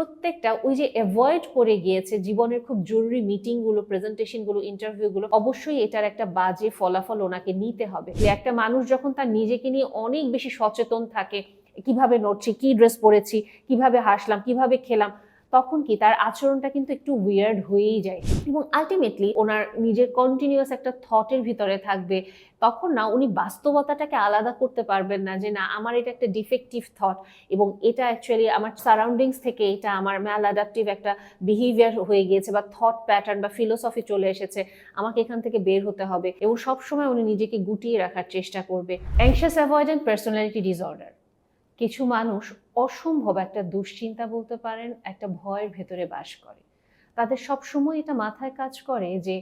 প্রত্যেকটা ওই যে অ্যাভয়েড করে গিয়েছে জীবনের খুব জরুরি মিটিংগুলো প্রেজেন্টেশনগুলো ইন্টারভিউগুলো অবশ্যই এটার একটা বাজে ফলাফল ওনাকে নিতে হবে। যে একটা মানুষ যখন তার নিজেকে নিয়ে অনেক বেশি সচেতন থাকে, কীভাবে নড়ছি, কি ড্রেস পরেছি, কীভাবে হাসলাম, কীভাবে খেলাম তখন কি তার আচরণটা কিন্তু একটু উইয়ার্ড হয়েই যায়। এবং আলটিমেটলি ওনার নিজের কন্টিনিউয়াস একটা থটের ভিতরে থাকবে। তখন না উনি বাস্তবতাটাকে আলাদা করতে পারবেন না যে, না, আমার এটা একটা ডিফেক্টিভ থট এবং এটা অ্যাকচুয়ালি আমার সারাউন্ডিংস থেকে এটা আমার ম্যাল অ্যাডাপটিভ একটা বিহেভিয়ার হয়ে গিয়েছে বা থট প্যাটার্ন বা ফিলোসফি চলে এসেছে। আমাকে এখান থেকে বের হতে হবে। এবং সবসময় উনি নিজেকে গুটিয়ে রাখার চেষ্টা করবে। অ্যাংশাস অ্যাভয়েডেন্ট পার্সোনালিটি ডিসঅর্ডার কিছু মানুষ অসম্ভব একটা দুশ্চিন্তা বলতে পারেন, একটা ভয়ের ভেতরে বাস করে। তাদের সবসময় এটা মাথায় কাজ করে যে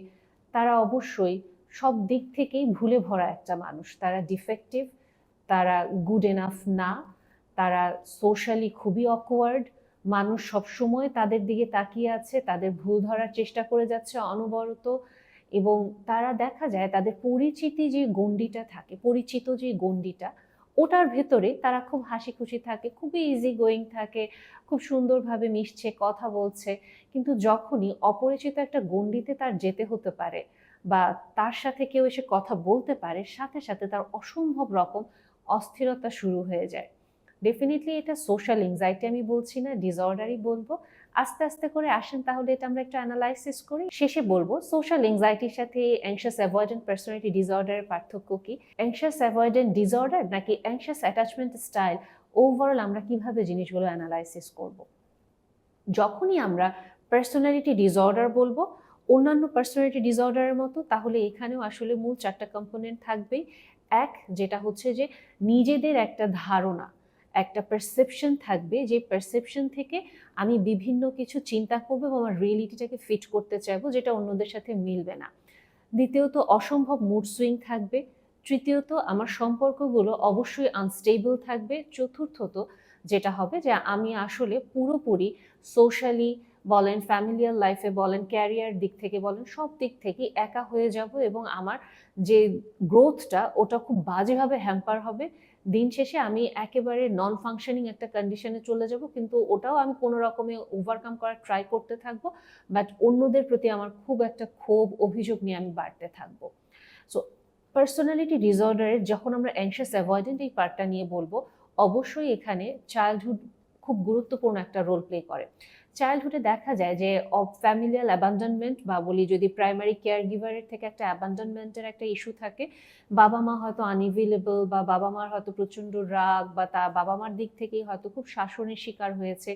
তারা অবশ্যই সব দিক থেকেই ভুলে ভরা একটা মানুষ। তারা ডিফেক্টিভ তারা গুড এনাফ না, তারা সোশ্যালি খুবই অকওয়ার্ড মানুষ সবসময় তাদের দিকে তাকিয়ে আছে, তাদের ভুল ধরার চেষ্টা করে যাচ্ছে অনবরত এবং তারা দেখা যায় তাদের পরিচিতি যে গণ্ডিটা থাকে, পরিচিত যে গণ্ডিটা ওটার ভেতরে তারা খুব হাসি খুশি থাকে খুবই ইজি গোয়িং থাকে, খুব সুন্দরভাবে মিশছে, কথা বলছে। কিন্তু যখনই অপরিচিত একটা গণ্ডিতে তার যেতে হতে পারে বা তার সাথে কেউ এসে কথা বলতে পারে, সাথে সাথে তার অসম্ভব রকম অস্থিরতা শুরু হয়ে যায়। ডেফিনেটলি এটা সোশ্যাল এংজাইটি আমি বলছি না ডিসঅর্ডারই বলব। আস্তে আস্তে করে আসেন, তাহলে এটা আমরা একটু অ্যানালাইসিস করি। শেষে বলব সোশ্যাল এংজাইটির সাথে অ্যাংশাস অ্যাভয়েডেন্ট পার্সোনালিটি ডিসঅর্ডারের পার্থক্য কি? অ্যাংশাস অ্যাভয়েডেন্ট ডিসঅর্ডার নাকি অ্যাংশাস অ্যাটাচমেন্ট স্টাইল ওভারঅল আমরা কীভাবে জিনিসগুলো অ্যানালাইসিস করব? যখনই আমরা পার্সোনালিটি ডিসঅর্ডার বলব, অন্যান্য পার্সোনালিটি ডিসঅর্ডারের মতো, তাহলে এখানেও আসলে মূল চারটা কম্পোনেন্ট থাকবেই। এক, যেটা হচ্ছে যে নিজেদের একটা ধারণা। একটা পারসেপশন থাকবে, যে পারসেপশন থেকে আমি বিভিন্ন কিছু চিন্তা করব এবং আমার রিয়েলিটিটাকে ফিট করতে চাইব, যেটা অন্যদের সাথে মিলবে না। দ্বিতীয়ত, অসম্ভব মুড সুইং থাকবে। তৃতীয়ত, আমার সম্পর্কগুলো অবশ্যই আনস্টেবল থাকবে। চতুর্থত, যেটা হবে যে আমি আসলে পুরোপুরি সোশ্যালি বলেন ফ্যামিলিয়ার লাইফে বলেন ক্যারিয়ার দিক থেকে বলেন, সব দিক থেকে একা হয়ে যাব এবং আমার যে গ্রোথটা ওটা খুব বাজেভাবে হ্যাম্পার হবে। দিন শেষে আমি একেবারে নন ফাংশনিং একটা কন্ডিশনে চলে যাব, কিন্তু ওটাও আমি কোনো রকমে ওভারকাম করার ট্রাই করতে থাকব বাট অন্যদের প্রতি আমার খুব একটা ক্ষোভ, অভিযোগ নিয়ে আমি বাড়তে থাকব। সো পার্সোনালিটি ডিসঅর্ডারের যখন আমরা অ্যাংশাস অ্যাভয়েডেন্ট এই পার্টটা নিয়ে বলব, অবশ্যই এখানে চাইল্ডহুড খুব গুরুত্বপূর্ণ একটা রোল প্লে করে। চাইল্ডহুডে দেখা যায় যে ফ্যামিলিয়াল অ্যাবান্ডনমেন্ট বা বলি যদি প্রাইমারি কেয়ার গিভারের থেকে একটা অ্যাবান্ডনমেন্টের একটা ইস্যু থাকে, বাবা মা হয়তো আনএভেলেবল বা বাবা মার হয়তো প্রচণ্ড রাগ বা তা বাবা মার দিক থেকেই হয়তো খুব শাসনের শিকার হয়েছে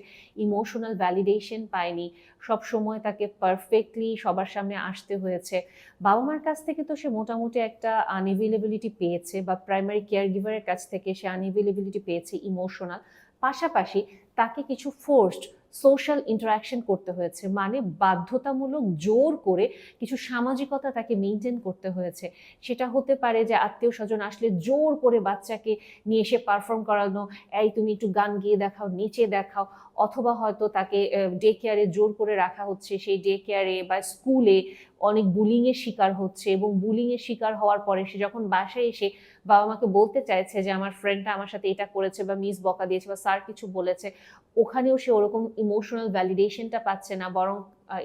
ইমোশনাল ভ্যালিডেশন পায়নি, সব সময় তাকে পারফেক্টলি সবার সামনে আসতে হয়েছে। বাবা মার কাছ থেকে তো সে মোটামুটি একটা আনএভেলেবিলিটি পেয়েছে বা প্রাইমারি কেয়ার গিভারের কাছ থেকে সে আনএভেলেবিলিটি পেয়েছে ইমোশনাল পাশাপাশি তাকে কিছু ফোর্সড সোশ্যাল ইন্টারাকশন করতে হয়েছে মানে বাধ্যতামূলক জোর করে কিছু সামাজিকতা তাকে মেনটেন করতে হয়েছে। সেটা হতে পারে যে আত্মীয় স্বজন আসলে জোর করে বাচ্চাকে নিয়ে এসে পারফর্ম করানো, এই তুমি একটু গান গিয়ে দেখাও, নেচে দেখাও, অথবা হয়তো তাকে ডে কেয়ারে জোর করে রাখা হচ্ছে, সেই ডে কেয়ারে বা স্কুলে অনেক বুলিংয়ের শিকার হচ্ছে এবং বুলিংয়ের শিকার হওয়ার পরে সে যখন বাসায় এসে বাবা মাকে বলতে চাইছে যে, আমার ফ্রেন্ডটা আমার সাথে এটা করেছে বা মিস বকা দিয়েছে বা স্যার কিছু বলেছে, ওখানেও সে ওরকম ইমোশনাল ভ্যালিডেশনটা পাচ্ছে না, বরং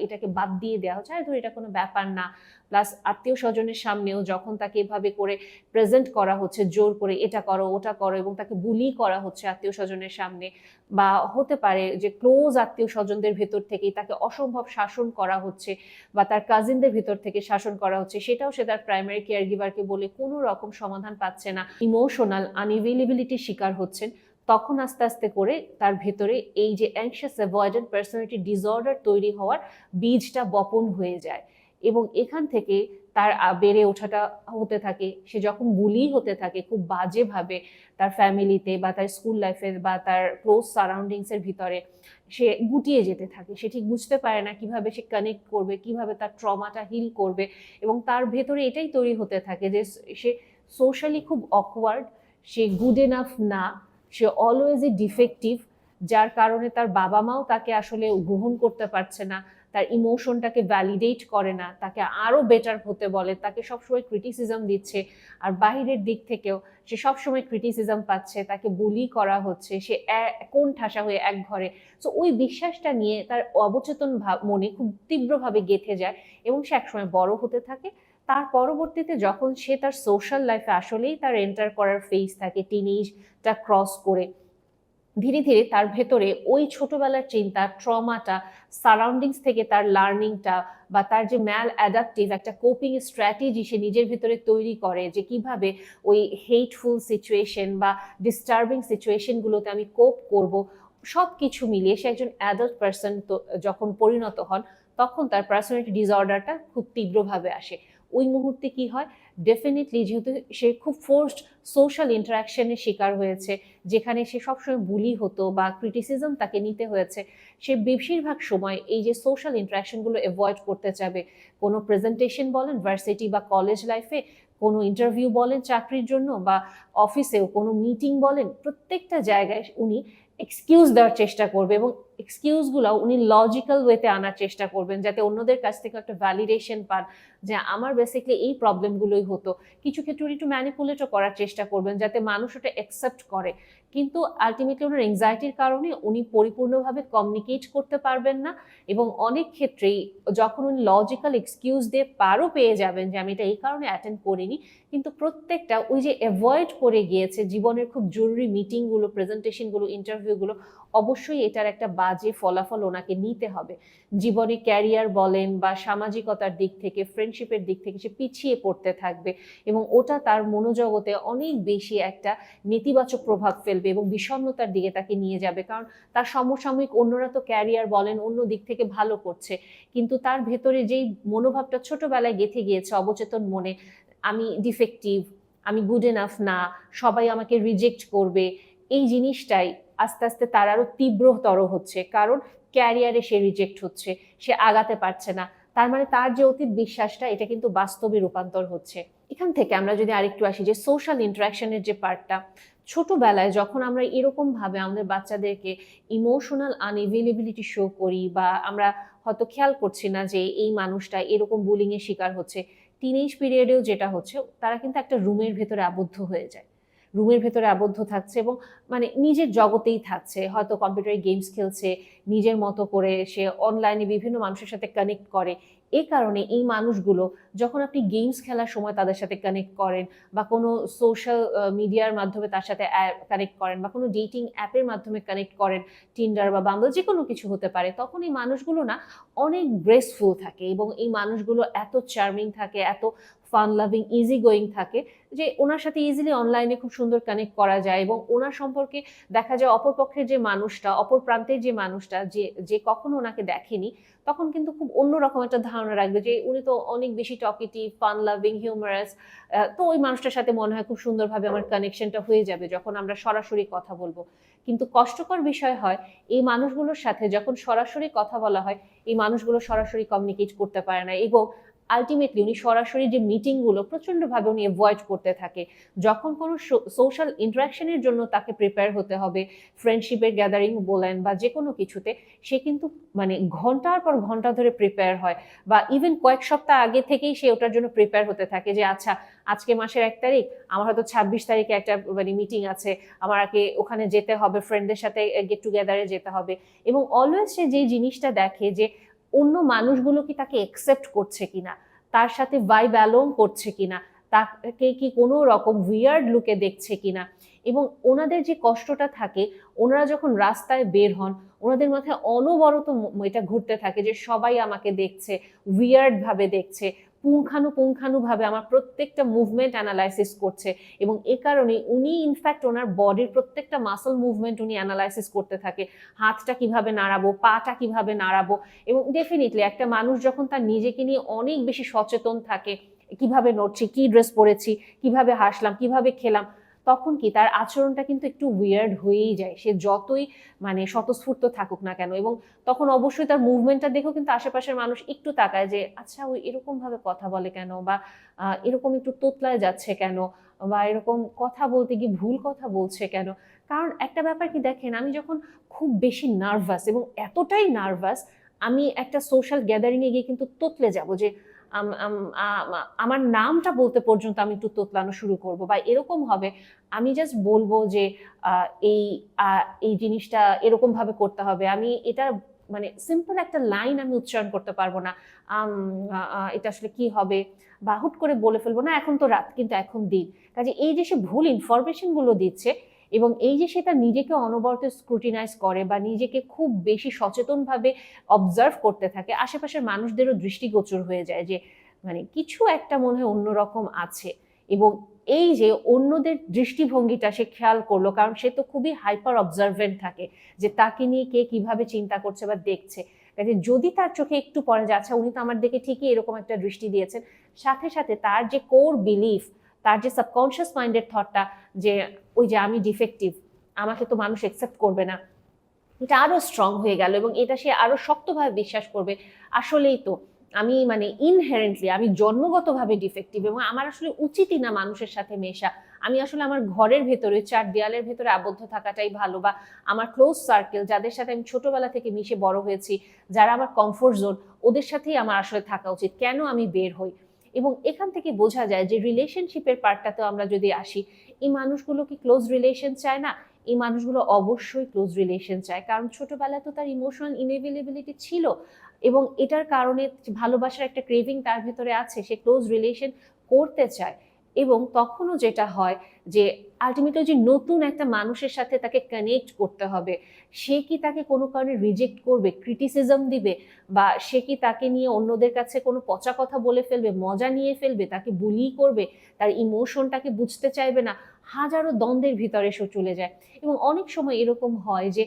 এটাকে বাদ দিয়ে দেওয়া হচ্ছে। আর ধর, এটা কোনো ব্যাপার না। প্লাস আত্মীয় স্বজনের সামনেও যখন তাকে এভাবে করে প্রেজেন্ট করা হচ্ছে, জোর করে এটা করো, ওটা করো এবং তাকে বুলি করা হচ্ছে আত্মীয় স্বজনের সামনে, বা হতে পারে যে ক্লোজ আত্মীয় স্বজনদের ভেতর থেকেই তাকে অসম্ভব শাসন করা হচ্ছে, বা তার কাজিনদের ভেতর থেকে শাসন করা হচ্ছে, সেটাও সে তার প্রাইমারি কেয়ার গিভারকে বলে কোনো রকম সমাধান পাচ্ছে না। ইমোশনাল আনএভেলেবিলিটির শিকার হচ্ছেন। তখন আস্তে আস্তে করে তার ভেতরে এই যে অ্যাংশিয়াস অ্যাভয়েডেন্ট পার্সোনালিটি ডিসঅর্ডার তৈরি হওয়ার বীজটা বপন হয়ে যায় এবং এখান থেকে তার বেড়ে ওঠাটা হতে থাকে। সে যখন বুলি হতে থাকে খুব বাজেভাবে তার ফ্যামিলিতে বা তার স্কুল লাইফে বা তার ক্লোজ সারাউন্ডিংসের ভিতরে সে গুটিয়ে যেতে থাকে। সে ঠিক বুঝতে পারে না কীভাবে সে কানেক্ট করবে, কীভাবে তার ট্রমাটা হিল করবে এবং তার ভেতরে এটাই তৈরি হতে থাকে যে সে সোশ্যালি খুব অকওয়ার্ড সে গুড এনাফ না সে অলওয়েজই ডিফেক্টিভ যার কারণে তার বাবা মাও তাকে আসলে গ্রহণ করতে পারছে না, তার ইমোশনটাকে ভ্যালিডেট করে না, তাকে আরও বেটার হতে বলে, তাকে সবসময় ক্রিটিসিজম দিচ্ছে, আর বাহিরের দিক থেকেও সে সবসময় ক্রিটিসিজম পাচ্ছে, তাকে বুলি করা হচ্ছে, সে কোন ঠাসা হয়ে এক ঘরে। তো ওই বিশ্বাসটা নিয়ে তার অবচেতন মনে খুব তীব্রভাবে গেঁথে যায় এবং সে একসময় বড় হতে থাকে তার পরবর্তীতে যখন সে তার সোশ্যাল লাইফে আসলেই তার এন্টার করার ফেজ থাকে টিনেজটা ক্রস করে, ধীরে ধীরে তার ভেতরে ওই ছোটবেলার চিন্তা ট্রমাটা সারাউন্ডিংস থেকে তার লার্নিংটা বা তার যে ম্যাল অ্যাডাপটিভ একটা কোপিং স্ট্র্যাটেজি সে নিজের ভিতরে তৈরি করে যে কীভাবে ওই হেটফুল সিচুয়েশন বা ডিস্টার্বিং সিচুয়েশনগুলোতে আমি কোপ করব সব কিছু মিলিয়ে সে একজন অ্যাডাল্ট পার্সন যখন পরিণত হন, তখন তার পার্সোনালিটি ডিসঅর্ডারটা খুব তীব্রভাবে আসে। ওই মুহূর্তে কি হয়? ডেফিনেটলি যেহেতু সে খুব ফোর্সড সোশ্যাল ইন্টারাকশনের শিকার হয়েছে, যেখানে সে সবসময় বুলি হতো বা ক্রিটিসিজম তাকে নিতে হয়েছে, সে বেশিরভাগ সময় এই যে সোশ্যাল ইন্টারাকশনগুলো অ্যাভয়েড করতে চাবে কোনো প্রেজেন্টেশন বলেন ভার্সিটি বা কলেজ লাইফে কোনো ইন্টারভিউ বলেন চাকরির জন্য বা অফিসেও কোনো মিটিং বলেন, প্রত্যেকটা জায়গায় উনি এক্সকিউজ দেওয়ার চেষ্টা করবে এবং এক্সকিউজগুলো উনি লজিক্যাল ওয়েতে আনার চেষ্টা করবেন যাতে অন্যদের কাছ থেকে একটা ভ্যালিডেশন পান যে আমার বেসিকলি এই প্রবলেমগুলোই হতো। কিছু ক্ষেত্রে উনি একটু ম্যানিপুলেটও করার চেষ্টা করবেন যাতে মানুষ ওটা অ্যাকসেপ্ট করে। কিন্তু আলটিমেটলি ওনার এংজাইটির কারণে উনি পরিপূর্ণভাবে কমিউনিকেট করতে পারবেন না এবং অনেক ক্ষেত্রেই যখন উনি লজিক্যাল এক্সকিউজ দিয়ে পারও পেয়ে যাবেন যে আমি এটা এই কারণে অ্যাটেন্ড করিনি, কিন্তু প্রত্যেকটা ওই যে অ্যাভয়েড করে গিয়েছে, জীবনের খুব জরুরি মিটিংগুলো প্রেজেন্টেশনগুলো ইন্টারভিউগুলো অবশ্যই এটার একটা বাজে ফলাফল ওনাকে নিতে হবে। জীবনে ক্যারিয়ার বলেন বা সামাজিকতার দিক থেকে ফ্রেন্ডশিপের দিক থেকে সে পিছিয়ে পড়তে থাকবে এবং ওটা তার মনোজগতে অনেক বেশি একটা নেতিবাচক প্রভাব ফেলবে এবং বিষণ্ণতার দিকে তাকে নিয়ে যাবে। কারণ তার সমসাময়িক অন্যরা তো ক্যারিয়ার বলেন, অন্য দিক থেকে ভালো করছে। কিন্তু তার ভেতরে যেই মনোভাবটা ছোটবেলায় গেঁথে গিয়েছে অবচেতন মনে, আমি ডিফেক্টিভ আমি গুড এনাফ না, সবাই আমাকে রিজেক্ট করবে, এই জিনিসটাই আস্তে আস্তে তার আরও তীব্রতর হচ্ছে, কারণ ক্যারিয়ারে সে রিজেক্ট হচ্ছে, সে আগাতে পারছে না। তার মানে তার যে অতীত বিশ্বাসটা, এটা কিন্তু বাস্তবে রূপান্তর হচ্ছে। এখান থেকে আমরা যদি আরেকটু আসি যে সোশ্যাল ইন্টারাকশনের যে পার্টটা ছোটবেলায় যখন আমরা এরকম ভাবে আমাদের বাচ্চাদেরকে ইমোশনাল আনএভেলেবিলিটি শো করি বা আমরা হয়তো খেয়াল করছি না যে এই মানুষটা এরকম বুলিং এর শিকার হচ্ছে টিনেজ পিরিয়ডেও যেটা হচ্ছে, তারা কিন্তু একটা রুমের ভেতরে আবদ্ধ হয়ে যায়। রুমের ভেতরে আবদ্ধ থাকছে এবং মানে নিজের জগতেই থাকছে। হয়তো কম্পিউটারে গেমস খেলছে, নিজের মতো করে সে অনলাইনে বিভিন্ন মানুষের সাথে কানেক্ট করে। এই কারণে এই মানুষগুলো যখন আপনি গেমস খেলার সময় তাদের সাথে কানেক্ট করেন বা কোনো সোশ্যাল মিডিয়ার মাধ্যমে তার সাথে কানেক্ট করেন বা কোনো ডেটিং অ্যাপের মাধ্যমে কানেক্ট করেন টিন্ডার বা বাম্বল যে কোনো কিছু হতে পারে, তখন এই মানুষগুলো না অনেক গ্রেসফুল থাকে এবং এই মানুষগুলো এত চার্মিং থাকে, এত ফান লাভিং ইজি গোয়িং থাকে, যে ওনার সাথে ইজিলি অনলাইনে খুব সুন্দর কানেক্ট করা যায় এবং ওনার সম্পর্কে দেখা যায় অপরপক্ষের যে মানুষটা, অপর প্রান্তের যে মানুষটা যে যে কখনো ওনাকে দেখেনি, তখন কিন্তু খুব অন্যরকম একটা ধারণা রাখবে যে উনি তো অনেক বেশি টকেটিভ ফান লাভিং হিউমারাস তো ওই মানুষটার সাথে মনে হয় খুব সুন্দরভাবে আমার কানেকশনটা হয়ে যাবে যখন আমরা সরাসরি কথা বলব। কিন্তু কষ্টকর বিষয় হয়, এই মানুষগুলোর সাথে যখন সরাসরি কথা বলা হয়, এই মানুষগুলো সরাসরি কমিউনিকেট করতে পারে না এবং আলটিমেটলি উনি সরাসরি যে মিটিংগুলো প্রচণ্ডভাবে উনি অ্যাভয়েড করতে থাকে। যখন কোনো সোশ্যাল ইন্টারাকশনের জন্য তাকে প্রিপেয়ার হতে হবে ফ্রেন্ডশিপের গ্যাদারিং বলেন বা যে কোনো কিছুতে, সে কিন্তু মানে ঘণ্টার পর ঘণ্টা ধরে প্রিপেয়ার হয় বা ইভেন কয়েক সপ্তাহ আগে থেকেই সে ওটার জন্য প্রিপেয়ার হতে থাকে যে আচ্ছা আজকে মাসের এক তারিখ, আমার হয়তো ছাব্বিশ তারিখে একটা মানে মিটিং আছে আমার আগে ওখানে যেতে হবে ফ্রেন্ডদের সাথে গেট টুগেদারে যেতে হবে। এবং অলওয়েজ সে যে জিনিসটা দেখে যে অন্য মানুষগুলো কি তাকে একসেপ্ট করছে কিনা? তার সাথে ভাইব ব্যালং করছে কিনা? তাকে কি কোনো রকম উইয়ার্ড লুকে দেখছে কিনা? এবং ওনাদের যে কষ্টটা থাকে, ওনারা যখন রাস্তায় বের হন, ওনাদের মাথায় অনবরত এটা ঘুরতে থাকে যে সবাই আমাকে দেখছে উইয়ার্ড ভাবে দেখছে। পুঙ্খানু ভাবে আমার প্রত্যেকটা মুভমেন্ট অ্যানালাইসিস করছে এবং এ কারণে উনি ইনফ্যাক্ট ওনার বডির প্রত্যেকটা মাসল মুভমেন্ট উনি অ্যানালাইসিস করতে থাকে। হাতটা কীভাবে নাড়াবো, পাটা কীভাবে নাড়াবো এবং ডেফিনেটলি একটা মানুষ যখন তার নিজেকে নিয়ে অনেক বেশি সচেতন থাকে, কীভাবে নড়ছি, কি ড্রেস পরেছি, কীভাবে হাসলাম, কীভাবে খেলাম তখন কি তার আচরণটা কিন্তু একটু উইয়ার্ড হয়েই যায়। সে যতই মানে স্বতঃস্ফূর্ত থাকুক না কেন এবং তখন অবশ্যই তার মুভমেন্টটা দেখেও কিন্তু আশেপাশের মানুষ একটু তাকায় যে আচ্ছা ওই এরকম ভাবে কথা বলে কেন? বা এরকম একটু তোতলায় যাচ্ছে কেন? বা, এরকম কথা বলতে গিয়ে ভুল কথা বলছে কেন? কারণ একটা ব্যাপার কি দেখেন, আমি যখন খুব বেশি নার্ভাস এবং এতটাই নার্ভাস আমি একটা সোশ্যাল গ্যাদারিংয়ে গিয়ে কিন্তু তোতলে যাব যে আমার নামটা বলতে পর্যন্ত আমি একটু তোতলানো শুরু করব বা এরকম হবে, আমি জাস্ট বলব যে এই এই জিনিসটা এরকম ভাবে করতে হবে। আমি এটা মানে সিম্পল একটা লাইন আমি উচ্চারণ করতে পারব না এটা আসলে কি হবে বা হুট করে বলে ফেলব, না এখন তো রাত, কিন্তু এখন দিন। কাজে এই যে সে ভুল ইনফরমেশনগুলো দিচ্ছে এবং এই যে সেটা নিজেকে অনবরত স্ক্রুটিনাইজ করে বা নিজেকে খুব বেশি সচেতনভাবে অবজার্ভ করতে থাকে, আশেপাশের মানুষদেরও দৃষ্টিগোচর হয়ে যায় যে মানে কিছু একটা মনে হয় অন্যরকম আছে এবং এই যে অন্যদের দৃষ্টিভঙ্গিটা সে খেয়াল করল, কারণ সে তো খুবই হাইপার অবজারভেন্ট থাকে যে তাকে নিয়ে কে কীভাবে চিন্তা করছে বা দেখছে। কাজে যদি তার চোখে একটু পড়ে যে আচ্ছা উনি তো আমার দিকে ঠিকই এরকম একটা দৃষ্টি দিয়েছেন, সাথে সাথে তার যে কোর বিলিফ তার যে সাবকনশিয়াস মাইন্ডের থটটা যে, ওই যে আমি ডিফেক্টিভ আমাকে তো মানুষ একসেপ্ট করবে না। এটা আরও স্ট্রং হয়ে গেল এবং এটা সে আরও শক্তভাবে বিশ্বাস করবে, আসলেই তো আমি মানে ইনহেরেন্টলি আমি জন্মগতভাবে ডিফেক্টিভ এবং আমার আসলে উচিতই না মানুষের সাথে মেশা। আমি আসলে আমার ঘরের ভেতরে, চার দেয়ালের ভেতরে আবদ্ধ থাকাটাই ভালো বা আমার ক্লোজ সার্কেল যাদের সাথে আমি ছোটবেলা থেকে মিশে বড় হয়েছি, যারা আমার কমফোর্ট জোন ওদের সাথেই আমার আসলে থাকা উচিত। কেন আমি বের হই? এবং এখান থেকে বোঝা যায় যে রিলেশনশিপের পার্টটাতেও আমরা যদি আসি, এই মানুষগুলো কি ক্লোজ রিলেশন চায় না? এই মানুষগুলো অবশ্যই ক্লোজ রিলেশন চায়। কারণ ছোটবেলায় তো তার ইমোশনাল ইনএভেলেবিলিটি ছিল এবং এটার কারণে ভালোবাসার একটা ক্রেভিং তার ভেতরে আছে, সে ক্লোজ রিলেশন করতে চায়। এবং তখনও যেটা হয় যে আলটিমেটলি যে নতুন একটা মানুষের সাথে তাকে কানেক্ট করতে হবে, সে কি তাকে কোনো কারণে রিজেক্ট করবে ক্রিটিসিজম দিবে বা সে কি তাকে নিয়ে অন্যদের কাছে কোনো পচা কথা বলে ফেলবে, মজা নিয়ে ফেলবে, তাকে বুলি করবে, তার ইমোশনটাকে বুঝতে চাইবে না, হাজারো দ্বন্দ্বের ভিতরে সে চলে যায়। এবং অনেক সময় এরকম হয় যে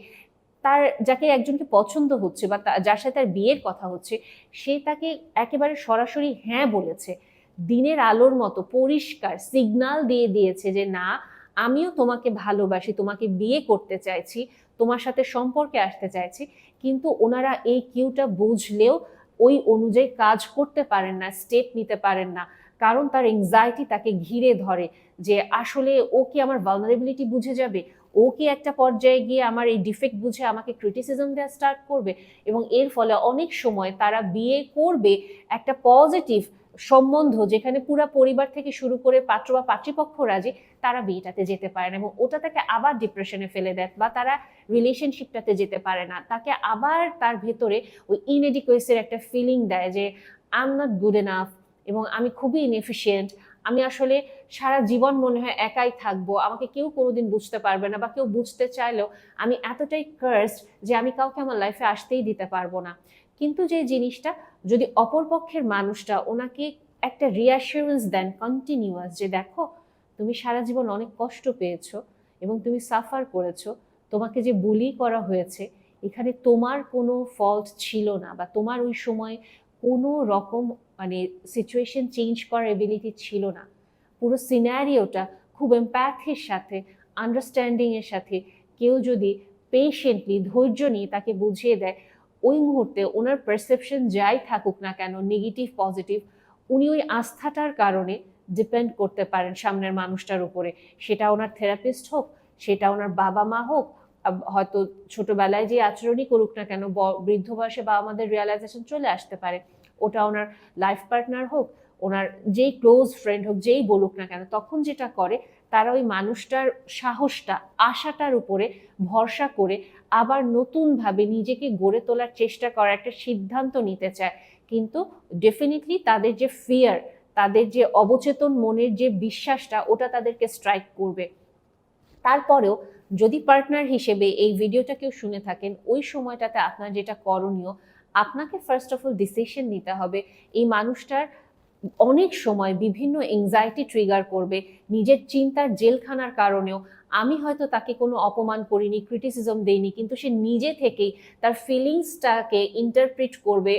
তার যাকে একজনকে পছন্দ হচ্ছে বা যার সাথে তার বিয়ের কথা হচ্ছে, সে তাকে একেবারে সরাসরি হ্যাঁ বলেছে। দিনের আলোর মতো পরিষ্কার সিগনাল দিয়ে দিয়েছে যে, না, আমিও তোমাকে ভালোবাসি, তোমাকে বিয়ে করতে চাইছি, তোমার সাথে সম্পর্কে আসতে চাইছি। কিন্তু ওনারা এই কিউটা বুঝলেও ওই অনুযায়ী কাজ করতে পারেন না স্টেপ নিতে পারেন না। কারণ তার এংজাইটি তাকে ঘিরে ধরে যে, আসলে ও কি আমার ভালনারেবিলিটি বুঝে যাবে? ও কি একটা পর্যায়ে গিয়ে আমার এই ডিফেক্ট বুঝে আমাকে ক্রিটিসিজম দেওয়া স্টার্ট করবে? এবং এর ফলে অনেক সময় তারা বিয়ে করবে একটা পজিটিভ সম্বন্ধ যেখানে পুরো পরিবার থেকে শুরু করে পাত্র বা পাত্রীপক্ষ রাজি, তারা বিয়েটাতে যেতে পারে না এবং ওটা তাকে আবার ডিপ্রেশনে ফেলে দেয় বা তারা রিলেশনশিপটাতে যেতে পারে না। তাকে আবার তার ভেতরে ওই ইনএডিকুয়েসের একটা ফিলিং দেয় যে I am not good enough এবং আমি খুবই ইনএফিসিয়েন্ট আমি আসলে সারা জীবন মনে হয় একাই থাকব, আমাকে কেউ কোনোদিন বুঝতে পারবে না বা কেউ বুঝতে চাইলেও আমি এতটাই কার্সড যে আমি কাউকে আমার লাইফে আসতেই দিতে পারব না। কিন্তু যে জিনিসটা যদি অপরপক্ষের মানুষটা ওনাকে একটা রিঅ্যাসুরেন্স দেন কন্টিনিউয়াস যে দেখো, তুমি সারা জীবন অনেক কষ্ট পেয়েছ এবং তুমি সাফার করেছ, তোমাকে যে বলি করা হয়েছে, এখানে তোমার কোনো ফল্ট ছিল না বা তোমার ওই সময় কোনো রকম মানে সিচুয়েশন চেঞ্জ করার এবিলিটি ছিল না। পুরো সিনারিওটা খুব এম্প্যাথির সাথে আন্ডারস্ট্যান্ডিংয়ের সাথে, কেউ যদি পেশেন্টলি ধৈর্য নিয়ে তাকে বুঝিয়ে দেয় ওই মুহূর্তে ওনার পারসেপশন যাই থাকুক না কেন নেগেটিভ পজিটিভ উনি ওই আস্থাটার কারণে ডিপেন্ড করতে পারেন সামনের মানুষটার উপরে। সেটা ওনার থেরাপিস্ট হোক, সেটা ওনার বাবা মা হোক হয়তো ছোটবেলায় যে আচরণই করুক না কেন বৃদ্ধ বয়সে বাবা মাদের রিয়ালাইজেশন চলে আসতে পারে। ওটা ওনার লাইফ পার্টনার হোক, ওনার যেই ক্লোজ ফ্রেন্ড হোক, যেই বলুক না কেন, তখন যেটা করে তারা ওই মানুষটার সাহসটা, আশাটার উপরে ভরসা করে আবার নতুনভাবে নিজেকে গড়ে তোলার চেষ্টা করার একটা সিদ্ধান্ত নিতে চায়। কিন্তু ডেফিনেটলি তাদের যে ফিয়ার তাদের যে অবচেতন মনের যে বিশ্বাসটা, ওটা তাদেরকে স্ট্রাইক করবে। তারপরেও যদি পার্টনার হিসেবে এই ভিডিওটা কেউ শুনে থাকেন, ওই সময়টাতে আপনার যেটা করণীয়, আপনাকে ফার্স্ট অফ অল ডিসিশন নিতে হবে। এই মানুষটার অনেক সময় বিভিন্ন এংজাইটি ট্রিগার করবে, নিজের চিন্তার জেলখানার কারণেও। আমি হয়তো তাকে কোনো অপমান করিনি ক্রিটিসিজম দেইনি, কিন্তু সে নিজে থেকেই তার ফিলিংসটাকে ইন্টারপ্রিট করবে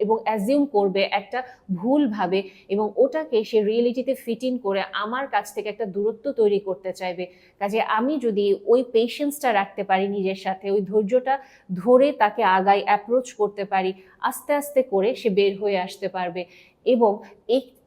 এবং অ্যাজিউম করবে একটা ভুলভাবে এবং ওটাকে সে রিয়েলিটিতে ফিট ইন করে আমার কাছ থেকে একটা দূরত্ব তৈরি করতে চাইবে। কাজে আমি যদি ওই পেশেন্সটা রাখতে পারি নিজের সাথে, ওই ধৈর্যটা ধরে তাকে আগায় অ্যাপ্রোচ করতে পারি, আস্তে আস্তে করে সে বের হয়ে আসতে পারবে। এবং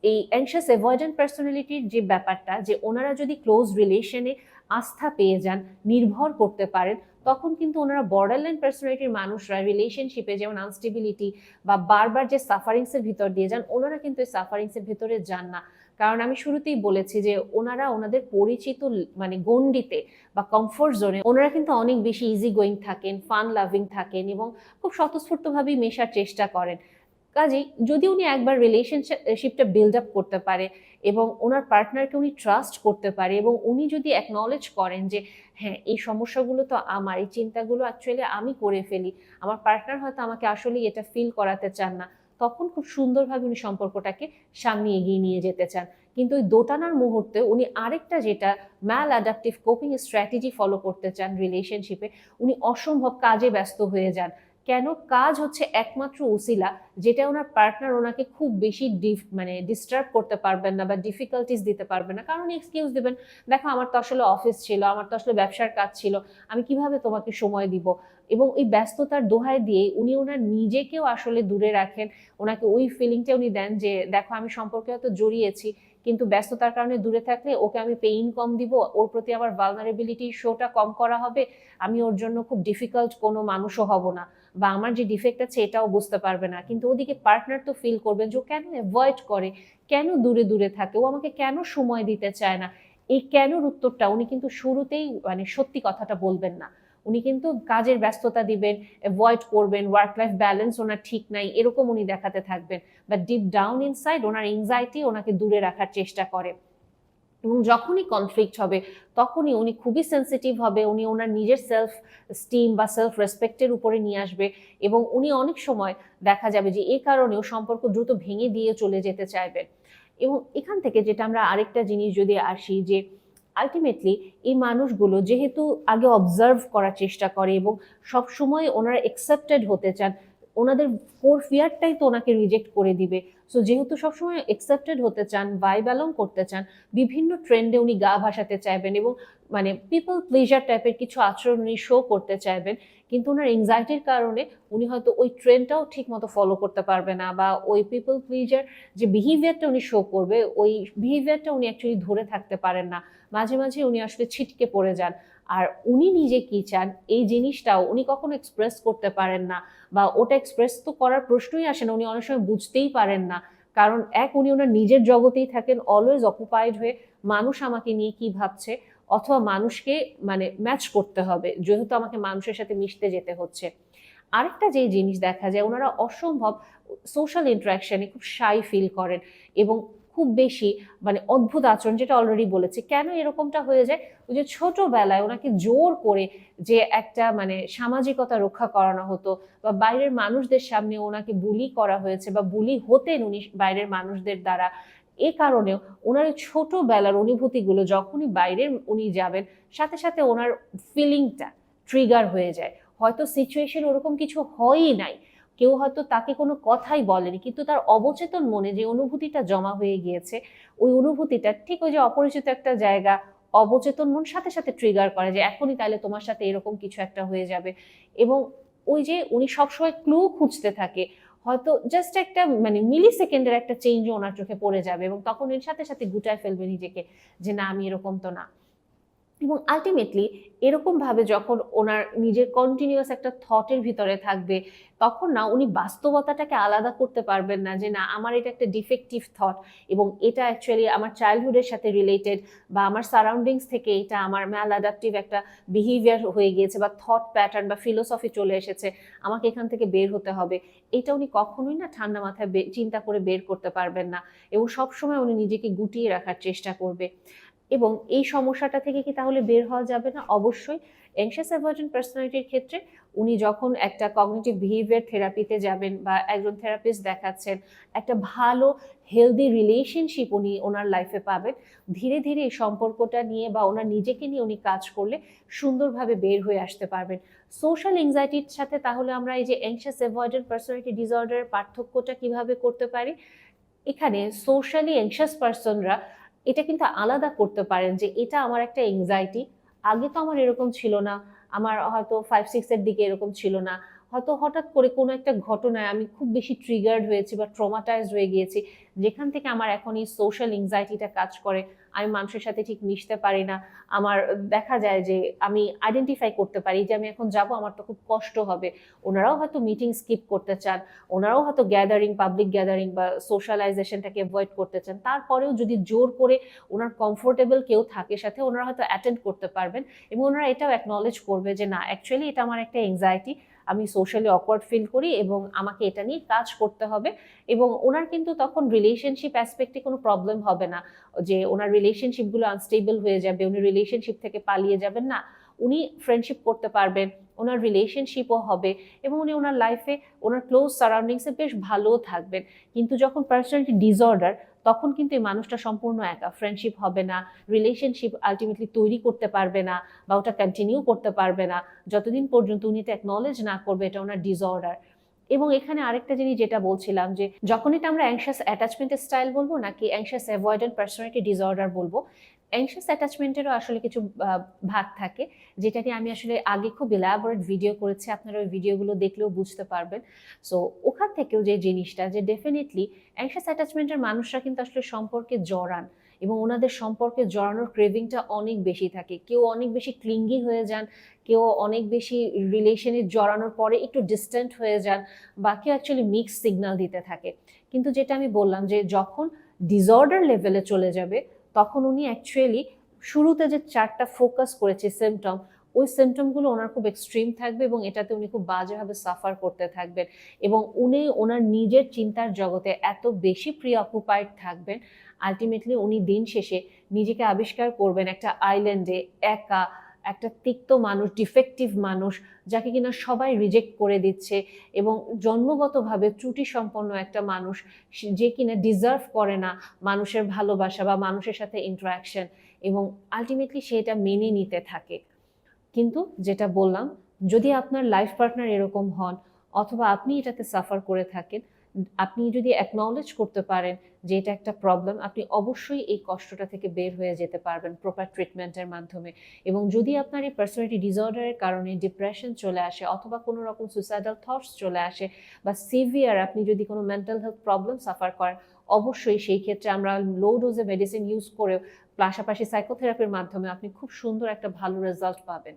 এই অ্যাংশাস অ্যাভয়েডেন্ট পার্সোনালিটির যে ব্যাপারটা, যে ওনারা যদি ক্লোজ রিলেশনে আস্থা পেয়ে যান, নির্ভর করতে পারেন, তখন কিন্তু ওনারা বর্ডারল্যান্ড পার্সোনালিটির মানুষরা রিলেশনশিপে যেমন আনস্টেবিলিটি বা বারবার যে সাফারিংসের ভিতর দিয়ে যান, ওনারা কিন্তু এই সাফারিংসের ভিতরে যান না। কারণ আমি শুরুতেই বলেছি যে ওনারা ওনাদের পরিচিত মানে গণ্ডিতে বা কমফোর্ট জোনে ওনারা কিন্তু অনেক বেশি ইজি গোয়িং থাকেন ফান লাভিং থাকেন এবং খুব স্বতঃস্ফূর্তভাবেই মেশার চেষ্টা করেন। কাজেই যদি উনি একবার রিলেশনশিপটা বিল্ড আপ করতে পারে এবং ওনার পার্টনারকে উনি ট্রাস্ট করতে পারে এবং উনি যদি অ্যাকনলেজ করেন যে হ্যাঁ এই সমস্যাগুলো তো আমার, এই চিন্তাগুলো অ্যাকচুয়ালি আমি করে ফেলি, আমার পার্টনার হয়তো আমাকে আসলেই এটা ফিল করাতে চান না, তখন খুব সুন্দরভাবে উনি সম্পর্কটাকে সামনে এগিয়ে নিয়ে যেতে চান। কিন্তু ওই দোটানার মুহূর্তে উনি আরেকটা যেটা maladaptive coping strategy follow করতে চান রিলেশনশিপে উনি অসম্ভব কাজে ব্যস্ত হয়ে যান। কেন কাজ হচ্ছে একমাত্র উসিলা যেটা ওনার পার্টনার ওনাকে খুব বেশি মানে ডিস্টার্ব করতে পারবেন না বা ডিফিকাল্টিস দিতে পারবেন না। কারণ এক্সকিউজ দেবেন, দেখো, আমার তো আসলে অফিস ছিল, আমার তো আসলে ব্যবসার কাজ ছিল, আমি কীভাবে তোমাকে সময় দিব? এবং এই ব্যস্ততার দোহায় দিয়ে উনি ওনার নিজেকেও আসলে দূরে রাখেন। ওনাকে ওই ফিলিংটা উনি দেন যে, দেখো, আমি সম্পর্কে হয়তো জড়িয়েছি কিন্তু ব্যস্ততার কারণে দূরে থাকলে ওকে আমি পেইন কম দিব, ওর প্রতি আমার ভালনারেবিলিটি শোটা কম করা হবে, আমি ওর জন্য খুব ডিফিকাল্ট কোনো মানুষও হব না। বা আমার যে ডিফেক্ট আছে এটাও বুঝতে পারবে না। কিন্তু ওদিকে পার্টনার তো ফিল করবেন যে ও কেন অ্যাভয়েড করে, কেন দূরে দূরে থাকে, ও আমাকে কেন সময় দিতে চায় না? এই কেনর উত্তরটা উনি কিন্তু শুরুতেই মানে সত্যি কথাটা বলবেন না। উনি কিন্তু কাজের ব্যস্ততা দিবেন অ্যাভয়েড করবেন ওয়ার্ক লাইফ ব্যালেন্স ওনার ঠিক নাই, এরকম উনি দেখাতে থাকবেন। বা ডিপ ডাউন ইনসাইড ওনার এংজাইটি ওনাকে দূরে রাখার চেষ্টা করে। এবং যখনই কনফ্লিক্ট হবে, তখনই উনি খুবই সেন্সিটিভ হবে, উনি ওনার নিজের সেলফ স্টিম বা সেলফ রেসপেক্টের উপরে নিয়ে আসবে। এবং উনি অনেক সময় দেখা যাবে যে এই কারণেও সম্পর্ক দ্রুত ভেঙে দিয়ে চলে যেতে চাইবেন। এবং এখান থেকে যেটা আমরা আরেকটা জিনিস যদি আসি যে আলটিমেটলি এই মানুষগুলো যেহেতু আগে অবজার্ভ করার চেষ্টা করে এবং সবসময় ওনারা এক্সেপ্টেড হতে চান ওনাদের কোর ফিয়ারটাই তো ওনাকে রিজেক্ট করে দিবে। সো যেহেতু সবসময় অ্যাকসেপ্টেড হতে চান বাই ব্যালং করতে চান, বিভিন্ন ট্রেন্ডে উনি গা ভাসাতে চাইবেন এবং মানে পিপল প্লেজার টাইপের কিছু আচরণ উনি শো করতে চাইবেন, কিন্তু ওনার এংজাইটির কারণে উনি হয়তো ওই ট্রেন্ডটাও ঠিক মতো ফলো করতে পারবে না বা ওই পিপল প্লিজার যে বিহেভিয়ারটা উনি শো করবে, ওই বিহেভিয়ারটা উনি অ্যাকচুয়ালি ধরে থাকতে পারেন না। মাঝে মাঝে উনি আসলে ছিটকে পড়ে যান। আর উনি নিজে কি চান, এই জিনিসটাও উনি কখনো এক্সপ্রেস করতে পারেন না বা ওটা এক্সপ্রেস তো করার প্রশ্নই আসে না, উনি অনেক সময় বুঝতেই পারেন না। কারণ এক, উনি ওনার নিজের জগতেই থাকেন অলওয়েজ অকুপাইড হয়ে মানুষ আমাকে নিয়ে কি ভাবছে, অথবা মানুষকে মানে ম্যাচ করতে হবে, যেহেতু আমাকে মানুষের সাথে মিশতে যেতে হচ্ছে। আরেকটা যে জিনিস দেখা যায় ওনারা অসম্ভব সোশ্যাল ইন্টারাকশানে খুব শাই ফিল করেন এবং খুব বেশি মানে অদ্ভুত আচরণ যেটা অলরেডি বলেছে। কেন এরকমটা হয়ে যায়? ওই যে ছোটবেলায় ওনাকে জোর করে যে একটা মানে সামাজিকতা রক্ষা করানো হতো বা বাইরের মানুষদের সামনে ওনাকে বুলি করা হয়েছে বা বুলি হতেন উনি বাইরের মানুষদের দ্বারা, এ কারণেও ওনার ছোটবেলার অনুভূতিগুলো যখনই বাইরের উনি যাবেন, সাথে সাথে ওনার ফিলিংটা ট্রিগার হয়ে যায়। হয়তো সিচুয়েশন ওরকম কিছু হয়ই নাই। কেউ হয়তো তাকে কোনো কথাই বলেনি, কিন্তু তার অবচেতন মনে যে অনুভূতিটা জমা হয়ে গিয়েছে, ওই অনুভূতিটা ঠিক ওই যে অপরিচিত একটা জায়গা, অবচেতন মন সাথে সাথে ট্রিগার করে যে এখনই তাহলে তোমার সাথে এরকম কিছু একটা হয়ে যাবে। এবং ওই যে উনি সবসময় ক্লু খুঁজতে থাকে, হয়তো জাস্ট একটা মানে মিলি সেকেন্ডের একটা চেঞ্জ ওনার চোখে পড়ে যাবে এবং তখন এর সাথে সাথে গুটায় ফেলবে নিজেকে যে না, আমি এরকম তো না। এবং আলটিমেটলি এরকমভাবে যখন ওনার নিজের কন্টিনিউয়াস একটা থটের ভিতরে থাকবে, তখন না উনি বাস্তবতাটাকে আলাদা করতে পারবেন না যে না আমার এটা একটা ডিফেক্টিভ থট এবং এটা অ্যাকচুয়ালি আমার চাইল্ডহুডের সাথে রিলেটেড বা আমার সারাউন্ডিংস থেকে এটা আমার ম্যাল অ্যাডাপটিভ একটা বিহেভিয়ার হয়ে গিয়েছে বা থট প্যাটার্ন বা ফিলোসফি চলে এসেছে, আমাকে এখান থেকে বের হতে হবে। এটা উনি কখনোই না ঠান্ডা মাথায় চিন্তা করে বের করতে পারবেন না এবং সবসময় উনি নিজেকে গুটিয়ে রাখার চেষ্টা করবে। এবং এই সমস্যাটা থেকে কি তাহলে বের হওয়া যাবে না? অবশ্যই। অ্যাংশাস অ্যাভার্জেন্ট পার্সোনালিটির ক্ষেত্রে উনি যখন একটা কগনিটিভ বিহেভিয়ার থেরাপিতে যাবেন বা একজন থেরাপিস্ট দেখাচ্ছেন, একটা ভালো হেলদি রিলেশনশিপ উনি ওনার লাইফে পাবেন, ধীরে ধীরে এই সম্পর্কটা নিয়ে বা ওনার নিজেকে নিয়ে উনি কাজ করলে সুন্দরভাবে বের হয়ে আসতে পারবেন। সোশ্যাল এংজাইটির সাথে তাহলে আমরা এই যে অ্যাংশাস অ্যাভয়েডেন্ট পার্সোনালিটি ডিসঅর্ডারের পার্থক্যটা কীভাবে করতে পারি? এখানে সোশ্যালি অ্যাংশাস পার্সনরা এটা কিন্তু আলাদা করতে পারেন যে এটা আমার একটা এংজাইটি আগে তো আমার এরকম ছিল না। আমার হয়তো ফাইভ সিক্সের দিকে এরকম ছিল না। হয়তো হঠাৎ করে কোনো একটা ঘটনায় আমি খুব বেশি ট্রিগার্ড হয়েছি বা ট্রমাটাইজড হয়ে গিয়েছি। যেখান থেকে আমার এখন এই সোশ্যাল এংজাইটিটা কাজ করে। আমি মানুষের সাথে ঠিক মিশতে পারি না। আমার দেখা যায় যে আমি আইডেন্টিফাই করতে পারি যে আমি এখন যাব, আমার তো খুব কষ্ট হবে। ওনারাও হয়তো মিটিং স্কিপ করতে চান, ওনারাও হয়তো গ্যাদারিং পাবলিক গ্যাদারিং বা সোশ্যালাইজেশনটাকে অ্যাভয়েড করতে চান। তারপরেও যদি জোর করে ওনার কমফোর্টেবল কেউ থাকে সাথে, ওনারা হয়তো অ্যাটেন্ড করতে পারবেন এবং ওনারা এটাও অ্যাকনলেজ করবে যে না অ্যাকচুয়ালি এটা আমার একটা এংজাইটি আমি সোশ্যালি অকওয়ার্ড ফিল করি এবং আমাকে এটা নিয়ে কাজ করতে হবে এবং ওনার কিন্তু তখন রিলেশনশিপ অ্যাসপেক্টে কোনো প্রবলেম হবে না। যে ওনার রিলেশনশিপগুলো আনস্টেবল হয়ে যাবে, উনি রিলেশনশিপ থেকে পালিয়ে যাবেন না, উনি ফ্রেন্ডশিপ করতে পারবেন, ওনার রিলেশনশিপও হবে এবং উনি ওনার লাইফে ওনার ক্লোজ সারাউন্ডিংসে বেশ ভালোও থাকবেন। কিন্তু যখন পার্সোনালিটি ডিসঅর্ডার তখন কিন্তু এই মানুষটা সম্পূর্ণ একা। ফ্রেন্ডশিপ হবে না রিলেশনশিপ আলটিমেটলি তৈরি করতে পারবে না বা ওটা কন্টিনিউ করতে পারবে না। যতদিন পর্যন্ত উনি এটা অ্যাকনলেজ না করবে, এটা ওনার ডিসঅর্ডার এবং এখানে আরেকটা জিনিস যেটা বলছিলাম যে, যখন এটা আমরা অ্যাংশাস অ্যাটাচমেন্টের স্টাইল বলব নাকি অ্যাংশাস অ্যাভয়েডেন্ট পার্সোনালিটি ডিসঅর্ডার বলব অ্যাংশাস অ্যাটাচমেন্টেরও আসলে কিছু ভাগ থাকে। যেটা নিয়ে আমি আসলে আগে খুব ইলাবোরেট ভিডিও করেছি। আপনারা ওই ভিডিওগুলো দেখলেও বুঝতে পারবেন। সো ওখান থেকেও যে জিনিসটা, যে ডেফিনেটলি অ্যাংশাস অ্যাটাচমেন্টের মানুষরা কিন্তু আসলে সম্পর্কে জড়ান এবং ওনাদের সম্পর্কে জড়ানোর ক্রেভিংটা অনেক বেশি থাকে। কেউ অনেক বেশি ক্লিঙ্গি হয়ে যান, কেউ অনেক বেশি রিলেশনে জড়ানোর পরে একটু ডিস্ট্যান্ট হয়ে যান বা কেউ অ্যাকচুয়ালি মিক্স সিগন্যাল দিতে থাকে। কিন্তু যেটা আমি বললাম যে যখন ডিসঅর্ডার লেভেলে চলে যাবে তখন উনি অ্যাকচুয়ালি শুরুতে যে চারটা ফোকাস করেছে সিমটম ওই সিমটমগুলো ওনার খুব এক্সট্রিম থাকবে এবং এটাতে উনি খুব বাজেভাবে সাফার করতে থাকবেন এবং উনি ওনার নিজের চিন্তার জগতে এত বেশি প্রি অকুপাইড থাকবেন আলটিমেটলি উনি দিন শেষে নিজেকে আবিষ্কার করবেন একটা আইল্যান্ডে একা একটা তিক্ত মানুষ ডিফেক্টিভ মানুষ যাকে কিনা সবাই রিজেক্ট করে দিচ্ছে এবং জন্মগতভাবে ত্রুটি সম্পন্ন একটা মানুষ যে কিনা ডিজার্ভ করে না মানুষের ভালোবাসা বা মানুষের সাথে ইন্টারাকশন এবং আলটিমেটলি সে এটা মেনে নিতে থাকে। কিন্তু যেটা বললাম, যদি আপনার লাইফ পার্টনার এরকম হন অথবা আপনি এটাতে সাফার করে থাকেন, আপনি যদি অ্যাকনলেজ করতে পারেন যে এটা একটা প্রবলেম আপনি অবশ্যই এই কষ্টটা থেকে বের হয়ে যেতে পারবেন প্রপার ট্রিটমেন্টের মাধ্যমে। এবং যদি আপনার এই পার্সোনালিটি ডিসঅর্ডারের কারণে ডিপ্রেশন চলে আসে অথবা কোনো রকম সুইসাইডাল থটস চলে আসে বা সিভিয়ার আপনি যদি কোনো মেন্টাল হেলথ প্রবলেম সাফার করেন, অবশ্যই সেই ক্ষেত্রে আমরা লো ডোজে মেডিসিন ইউজ করেও পাশাপাশি সাইকোথেরাপির মাধ্যমে আপনি খুব সুন্দর একটা ভালো রেজাল্ট পাবেন।